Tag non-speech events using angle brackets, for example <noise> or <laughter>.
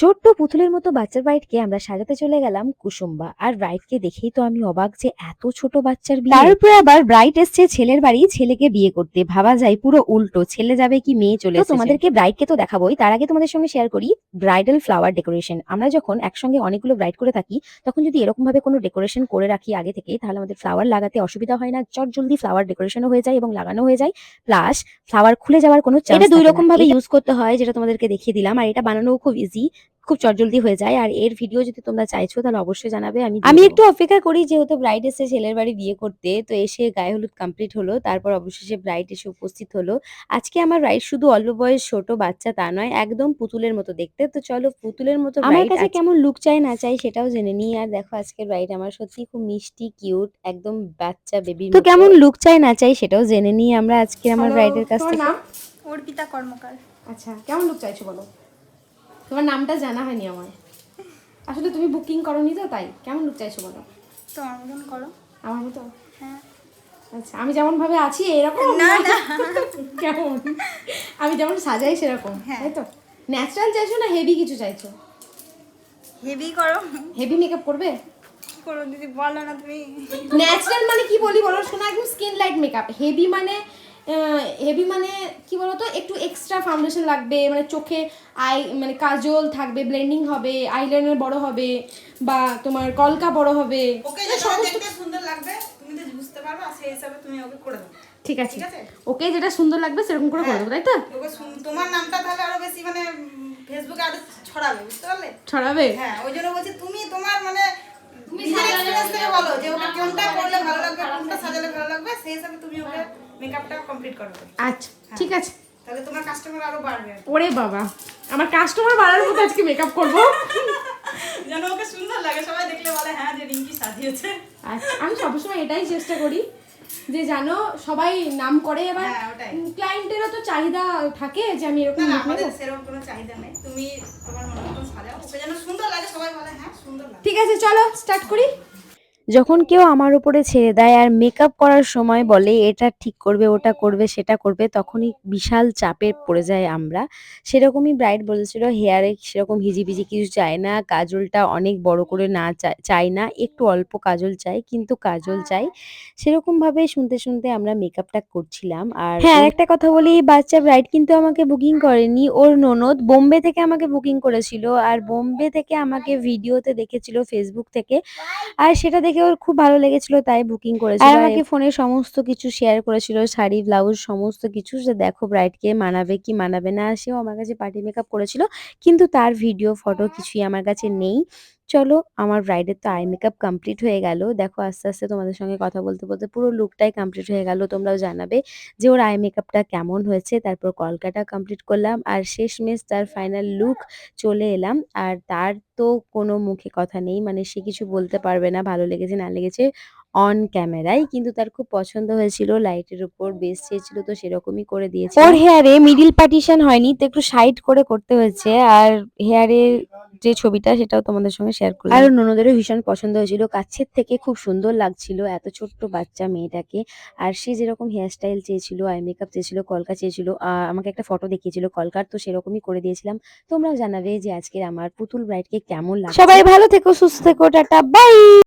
ছোট্ট পুতুলের মতো বাচ্চার ব্রাইডকে আমরা সাজাতে চলে গেলাম কুসুম্বা। আর ব্রাইডকে দেখেই তো আমি অবাক যে এত ছোট বাচ্চার বিয়ে। তার আবার ব্রাইড এসছে ছেলের বাড়ি ছেলেকে বিয়ে করতে। ভাবা যায় পুরো উল্টো ছেলে যাবে কি মেয়ে চলে তোমাদেরকে ব্রাইডকে তো দেখাবোই। তার আগে তোমাদের সঙ্গে শেয়ার করি ব্রাইডাল ফ্লাওয়ার ডেকোরেশন আমরা যখন একসঙ্গে অনেকগুলো ব্রাইড করে থাকি তখন যদি এরকম ভাবে কোনো ডেকোরেশন করে রাখি আগে থেকে তাহলে আমাদের ফ্লাওয়ার লাগাতে অসুবিধা হয় না। চট জলদি ফ্লাওয়ার ডেকোরেশনও হয়ে যায় এবং লাগানো হয়ে যায়। প্লাস ফ্লাওয়ার খুলে যাওয়ার কোনো চান্স এটা দুই রকম ভাবে ইউজ করতে হয় যেটা তোমাদেরকে দেখিয়ে দিলাম। আর এটা বানানো খুব ইজি খুব চটজলদি হয়ে যায়। আর এর ভিডিও যদি তোমরা চাইছো তাহলে অবশ্যই জানাবে। আমি আমি একটু অপেক্ষা করি যেহেতু ব্রাইড এসে ছেলের বাড়ি বিয়ে করতে। তো এসে গায়ে হলুদ কমপ্লিট হলো। তারপর অবশেষে ব্রাইড এসে উপস্থিত হলো। আজকে আমার ব্রাইড শুধু অল্প বয়স ছোট বাচ্চা তা নয় একদম পুতুলের মতো দেখতে। তো চলো পুতুলের মতো আমার কাছে কেমন লুক চাই না চাই সেটাও জেনে নিই। আর দেখো আজকের ব্রাইড আমার সত্যি খুব মিষ্টি কিউট একদম বাচ্চা বেবি তো কেমন লুক চাই না চাই সেটাও জেনে নিই। আমরা আজকে আমার ব্রাইডের কাছ থেকে অর্পিতা কর্মকার। আচ্ছা কেমন লোক চাইছো বলো? তোমার নামটা জানা হয়নি আমার আসলে তুমি বুকিং করনি তো তাই। কেমন লোক চাইছো বলো? তোমার মতন করো। আমার মতো? হ্যাঁ। আচ্ছা আমি যেমন ভাবে আছি এরকম না না। <laughs> কেমন? আমি যেমন সাজাই সেরকম। হ্যাঁ। তাই তো? ন্যাচারাল চাইছো না হেভি কিছু চাইছো? হেভি করো। হেভি মেকআপ করবে? করো দিদি বলো না তুমি। ন্যাচারাল মানে কি বলি বলো? শোনা একদম স্কিন লাইট মেকআপ হেভি মানে হেভি মানে কি বলতো? একটু এক্সট্রা ফাউন্ডেশন লাগবে মানে চোখে আই মানে কাজল থাকবে ব্লেন্ডিং হবে আইলাইনার বড় হবে বা তোমার কলকা বড় হবে। ওকে যেটা দেখতে সুন্দর লাগবে তুমি তো বুঝতে পারবে সেই হিসাবে তুমি ওকে করে দাও। ঠিক আছে। ঠিক আছে? ওকে যেটা সুন্দর লাগবে সেরকম করে করে দেবো তাই তো? ওকে তোমার নামটা তাহলে আরও বেশি মানে ফেসবুকে আরও ছড়াবে বুঝতে পারলে? ছড়াবে? হ্যাঁ ওই জন্য বলছি তুমি তোমার মানে নিজের experience থেকে বলো যে ওকে কোনটা করলে ভালো লাগবে কোনটা সাজালে ভালো লাগবে সেই হিসাবে তুমি ওকে মেকআপটা কমপ্লিট করবে আচ্ছা ঠিক আছে। তাহলে তোমার কাস্টমার আরও বাড়বে। ওরে বাবা আমার কাস্টমার বাড়ার মতো আজকে মেকআপ করব। যেন ওকে সুন্দর লাগে সবাই দেখলে বলে হ্যাঁ যে রিঙ্কি সাজিয়েছে। আচ্ছা আমি সবসময় এটাই চেষ্টা করি যে জানো সবাই নাম করে এবার হ্যাঁ, ক্লায়েন্টেরও তো চাহিদা থাকে যে আমি এরকম না আমাদের সেরকম কোনো চাহিদা নেই। তুমি তোমার মন মতন সাজাও ওকে যেন সুন্দর লাগে সবাই বলে হ্যাঁ সুন্দর লাগে। ঠিক আছে চলো স্টার্ট করি। যখন কেউ আমার উপরে ছেড়ে দেয় আর মেকআপ করার সময় বলে এটা ঠিক করবে ওটা করবে সেটা করবে তখনই বিশাল চাপে পড়ে যায় আমরা। সেরকমই ব্রাইড বলেছিল হেয়ারে সেরকম হিজিবিজি কিছু চায় না কাজলটা অনেক বড় করে না চাই না একটু অল্প কাজল চাই কিন্তু কাজল চাই। সেরকম ভাবে শুনতে শুনতে আমরা মেকআপটা করছিলাম আর হ্যাঁ একটা কথা বলি এই বাচ্চা ব্রাইড কিন্তু আমাকে বুকিং করেনি ওর ননদ বোম্বে থেকে আমাকে বুকিং করেছিল আর বোম্বে থেকে আমাকে ভিডিওতে দেখেছিল ফেসবুক থেকে আর সেটা দেখে ওর খুব ভালো লেগেছিল তাই বুকিং করেছিল। আর আমাকে ফোনে সমস্ত কিছু শেয়ার করেছিল শাড়ি ব্লাউজ সমস্ত কিছু। যে দেখো ব্রাইডকে মানাবে কি মানাবে না সেও আমার কাছে পার্টি মেকআপ করেছিল। কিন্তু তার ভিডিও ফটো কিছুই আমার কাছে নেই। চলো আমার ব্রাইডের তো আই মেকআপ কমপ্লিট হয়ে গেল। দেখো আস্তে আস্তে তোমাদের সঙ্গে কথা বলতে বলতে পুরো লুকটাই কমপ্লিট হয়ে গেল, তোমরাও জানাবে যে ওর আই মেকআপটা কেমন হয়েছে। তারপর কলকাটা কমপ্লিট করলাম আর শেষমেশ তার ফাইনাল লুক চলে এলাম। আর তার তো কোনো মুখে কথা নেই মানে সে কিছু বলতে পারবে না, ভালো লেগেছে না লেগেছে অন ক্যামেরায় কিন্তু তার খুব পছন্দ হয়েছিল লাইটের উপর বেস চেয়েছিল, তো সেরকমই করে দিয়েছে ওর হেয়ারে মিডিল পার্টিশন হয়নি, তো একটু সাইড করে করতে হয়েছে। আর হেয়ারের যে ছবিটা সেটাও তোমাদের সঙ্গে শেয়ার করলাম। আর ননদেরও ভীষণ পছন্দ হয়েছিল। কাছের থেকে খুব সুন্দর লাগছিল এত ছোট্ট বাচ্চা মেয়েটাকে। আর সে যেরকম হেয়ার স্টাইল চেয়েছিল আই মেকআপ চেয়েছিল কলকা চেয়েছিল আহ, আমাকে একটা ফটো দেখিয়েছিল কলকার তো সেরকমই করে দিয়েছিলাম। তোমরাও জানাবে যে আজকের আমার পুতুল ব্রাইডকে কেমন লাগে সবাই ভালো থেকো সুস্থ থেকো টাটা বাই